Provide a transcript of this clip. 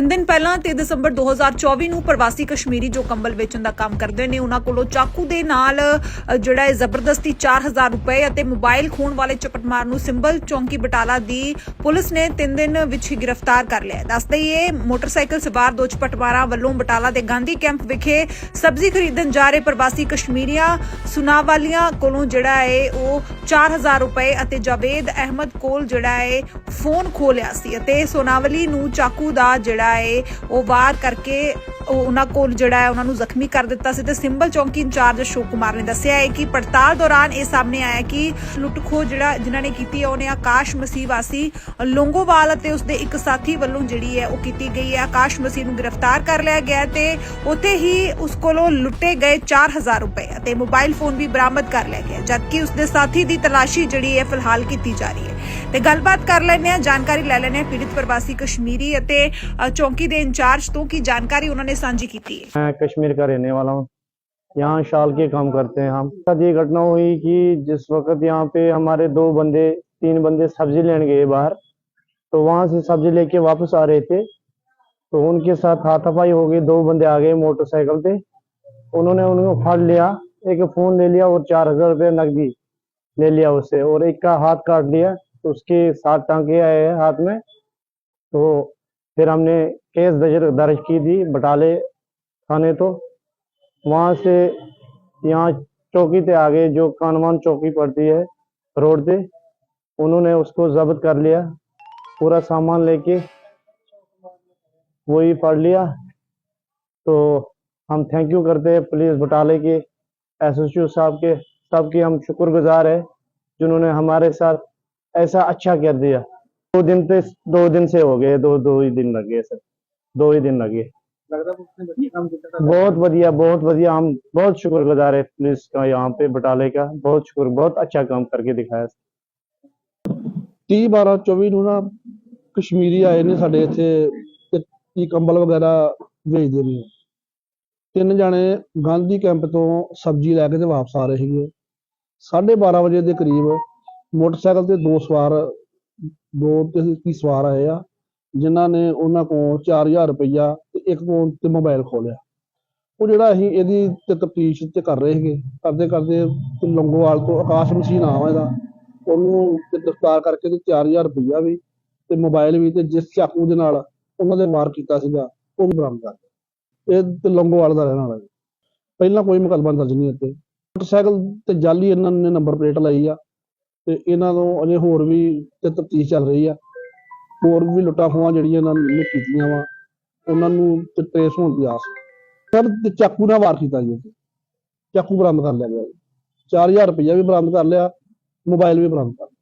ਤਿੰਨ ਦਿਨ ਪਹਿਲਾਂ 3 ਦਸੰਬਰ 2024 ਨੂੰ ਪ੍ਰਵਾਸੀ ਕਸ਼ਮੀਰੀ ਜੋ ਕੰਬਲ ਵੇਚਣ ਦਾ ਕੰਮ ਕਰਦੇ ਨੇ, ਉਹਨਾਂ ਕੋਲੋਂ ਚਾਕੂ ਦੇ ਨਾਲ ਜਿਹੜਾ ਹੈ ਜ਼ਬਰਦਸਤੀ 4000 ਰੁਪਏ ਅਤੇ ਮੋਬਾਈਲ ਖੋਣ ਵਾਲੇ ਚਪਟਮਾਰ ਨੂੰ ਸਿੰਬਲ ਚੌਂਕੀ ਬਟਾਲਾ ਦੀ ਪੁਲਿਸ ਨੇ 3 ਦਿਨ ਵਿੱਚ ਹੀ ਗ੍ਰਿਫਤਾਰ ਕਰ ਲਿਆ ਦੱਸ ਦਈਏ, ਮੋਟਰਸਾਈਕਲ ਸਵਾਰ ਦੋ ਚਪਟਮਾਰਾਂ ਵੱਲੋਂ ਬਟਾਲਾ ਦੇ ਗਾਂਧੀ ਕੈਂਪ ਵਿਖੇ ਸਬਜ਼ੀ ਖਰੀਦਣ ਜਾ ਰਹੇ ਪ੍ਰਵਾਸੀ ਕਸ਼ਮੀਰੀਆਂ ਸੁਨਾਵਾਲੀਆਂ ਕੋਲੋਂ ਜਿਹੜਾ ਹੈ ਉਹ 4000 ਰੁਪਏ ਅਤੇ ਜਾਵੇਦ ਅਹਿਮਦ ਕੋਲ ਜਿਹੜਾ ਹੈ, ਫੋਨ ਖੋਲਿਆ ਸੀ ਅਤੇ ਸੋਨਾਵਲੀ ਨੂੰ ਚਾਕੂ ਦਾ ਜਿਹੜਾ ਹੈ ਉਹ ਵਾਰ ਕਰਕੇ ਉਹਨਾਂ ਕੋਲ ਜਿਹੜਾ ਹੈ ਉਹਨਾਂ ਨੂੰ ਜ਼ਖਮੀ ਕਰ ਦਿੱਤਾ ਸੀ ਤੇ ਸਿੰਬਲ ਚੌਂਕੀ ਇੰਚਾਰਜ ਅਸ਼ੋਕ ਕੁਮਾਰ ਨੇ ਦੱਸਿਆ ਹੈ ਕਿ ਪੜਤਾਲ ਦੌਰਾਨ ਇਹ ਸਾਹਮਣੇ ਆਇਆ ਕਿ ਲੁੱਟਖੋ ਜਿਹੜਾ ਜਿਨ੍ਹਾਂ ਨੇ ਕੀਤੀ ਹੈ, ਉਹਨੇ ਆਕਾਸ਼ ਮਸੀਹ ਵਾਸੀ ਲੋਂਗੋਵਾਲ ਅਤੇ ਉਸਦੇ ਇੱਕ ਸਾਥੀ ਵੱਲੋਂ ਜਿਹੜੀ ਹੈ ਉਹ ਕੀਤੀ ਗਈ ਹੈ। ਆਕਾਸ਼ ਮਸੀਹ ਨੂੰ ਗ੍ਰਿਫਤਾਰ ਕਰ ਲਿਆ ਗਿਆ ਤੇ ਉੱਥੇ ਹੀ ਉਸ ਕੋਲੋਂ ਲੁੱਟੇ ਗਏ 4000 ਰੁਪਏ ਅਤੇ ਮੋਬਾਈਲ ਫੋਨ ਵੀ ਬਰਾਮਦ ਕਰ ਲਿਆ ਗਿਆ, ਜਦਕਿ ਉਸਦੇ ਸਾਥੀ ਦੀ ਤਲਾਸ਼ੀ ਜਿਹੜੀ ਹੈ, ਫਿਲਹਾਲ ਕੀਤੀ ਜਾ ਰਹੀ ਹੈ। ਤੇ ਗੱਲਬਾਤ ਕਰ ਲੈਂਦੇ ਹਾਂ ਜਾਣਕਾਰੀ ਲੈ ਲੈਂਦੇ ਹਾਂ ਪੀੜਿਤ ਪ੍ਰਵਾਸੀ ਕਸ਼ਮੀਰੀ ਅਤੇ ਅ, ਚੌਂਕੀ ਦੇ ਇੰਚਾਰਜ ਤੋਂ ਕੀ ਜਾਣਕਾਰੀ ਉਹਨਾਂ ਨੇ ਸਾਂਝੀ ਕੀਤੀ ਹੈ मैं कश्मीर का रहने वाला हूँ यहाँ शाल के काम करते हैं हम साथ ये घटना हुई कि जिस वक्त यहाँ पे हमारे दो बंदे तीन बंदे सब्जी लेने गए बाहर तो वहां से सब्जी लेके वापस आ रहे थे तो उनके साथ हाथापाई हो गई दो बंदे आ गए मोटरसाइकिल पे उन्होंने उनको फाड़ लिया एक फोन ले लिया और चार हजार रुपये नकदी ले लिया उससे और एक का हाथ काट लिया तो उसके सात टांके आए हैं हाथ में। तो फिर हमने केस दर्ज दर्ज की थी बटाले थाने तो। वहाँ से यहाँ चौकी पे आगे जो कानवान चौकी पड़ती है रोड पे, उन्होंने उसको जब्त कर लिया। पूरा सामान लेके वही पढ़ लिया। तो हम थैंक यू करते हैं पुलिस बटाले के एसएसयू साहब के, सबके हम शुक्रगुजार है जिन्होंने हमारे साथ ऐसा अच्छा कर दिया दो दिन पे दो दिन से हो गए दो दो ही दिन लगे सर दो ही दिन लगे ਲੱਗਦਾ ਪੁਲਿਸ ਨੇ ਵਧੀਆ ਕੰਮ ਕੀਤਾ ਤੁਹਾਡਾ? बहुत बढ़िया बहुत बढ़िया हम बहुत शुक्रगुजार है पुलिस का यहाँ पे बटाले का बहुत शुक्र बहुत अच्छा काम करके दिखाया 30 12 24 ਨੂੰ ਨਾ ਕਸ਼ਮੀਰੀ ਆਏ ਨੇ ਸਾਡੇ ਇੱਥੇ ਤੇ ਕੀ ਕੰਬਲ ਵਗੈਰਾ ਵੇਚਦੇ ਨੇ ਤਿੰਨ ਜਾਣੇ ਗਾਂਧੀ ਕੈਂਪ ਤੋਂ ਸਬਜ਼ੀ ਲੈ ਕੇ ਤੇ ਵਾਪਸ ਆ ਰਹੇ ਸੀਗੇ 12:30 ਵਜੇ ਦੇ ਕਰੀਬ ਮੋਟਰਸਾਈਕਲ ਤੇ ਦੋ ਸਵਾਰ, ਦੋ ਤੇ ਕੀ ਸਵਾਰ ਆਏ ਆ, ਜਿਨ੍ਹਾਂ ਨੇ ਉਹਨਾਂ ਕੋਲ 4000 ਰੁਪਈਆ ਤੇ ਇੱਕ ਕੋਲ ਤੇ ਮੋਬਾਈਲ ਖੋਲਿਆ ਉਹ ਜਿਹੜਾ ਅਸੀਂ ਇਹਦੀ ਤੇ ਤਫਤੀਸ਼ ਤੇ ਕਰ ਰਹੇ ਸੀਗੇ, ਕਰਦੇ ਕਰਦੇ ਤੇ ਲੰਗੋਵਾਲ ਤੋਂ ਆਕਾਸ਼ ਮਸ਼ੀਨ ਨਾਮ ਹੈ ਇਹਦਾ, ਉਹਨੂੰ ਤੇ ਗ੍ਰਿਫਤਾਰ ਕਰਕੇ ਤੇ 4000 ਰੁਪਈਆ ਵੀ ਤੇ ਮੋਬਾਈਲ ਵੀ ਤੇ ਜਿਸ ਚਾਕੂ ਦੇ ਨਾਲ ਉਹਨਾਂ ਦੇ ਵਾਰ ਕੀਤਾ ਸੀਗਾ, ਉਹ ਵੀ ਬਰਾਮਦ ਕਰ ਲਿਆ। ਇਹ ਤੇ ਲੰਗੋਵਾਲ ਦਾ ਰਹਿਣ ਵਾਲਾ ਪਹਿਲਾਂ ਕੋਈ ਮੁਕੱਦਮਾ ਦਰਜ ਨਹੀਂ ਇੱਥੇ। ਮੋਟਰਸਾਈਕਲ ਤੇ ਜਾਲੀ ਇਹਨਾਂ ਨੇ ਨੰਬਰ ਪਲੇਟ ਲਾਈ ਆ ਤੇ ਇਹਨਾਂ ਨੂੰ ਅਜੇ ਹੋਰ ਵੀ ਤੇ ਤਫਤੀਸ਼ ਚੱਲ ਰਹੀ ਆ। ਹੋਰ ਵੀ ਲੁੱਟਾਂ ਖੋਹਾਂ ਜਿਹੜੀਆਂ ਇਹਨਾਂ ਨੇ ਕੀਤੀਆਂ ਵਾ, ਉਹਨਾਂ ਨੂੰ ਤੇ ਟ੍ਰੇਸ ਹੋਣ ਦੀ ਆਸ। ਸਰ ਚਾਕੂ ਨਾਲ ਵਾਰ ਕੀਤਾ ਜੀ ਚਾਕੂ ਬਰਾਮਦ ਕਰ ਲਿਆ ਗਿਆ ਜੀ 4000 ਰੁਪਈਆ ਵੀ ਬਰਾਮਦ ਕਰ ਲਿਆ, ਮੋਬਾਈਲ ਵੀ ਬਰਾਮਦ ਕਰ ਲਿਆ।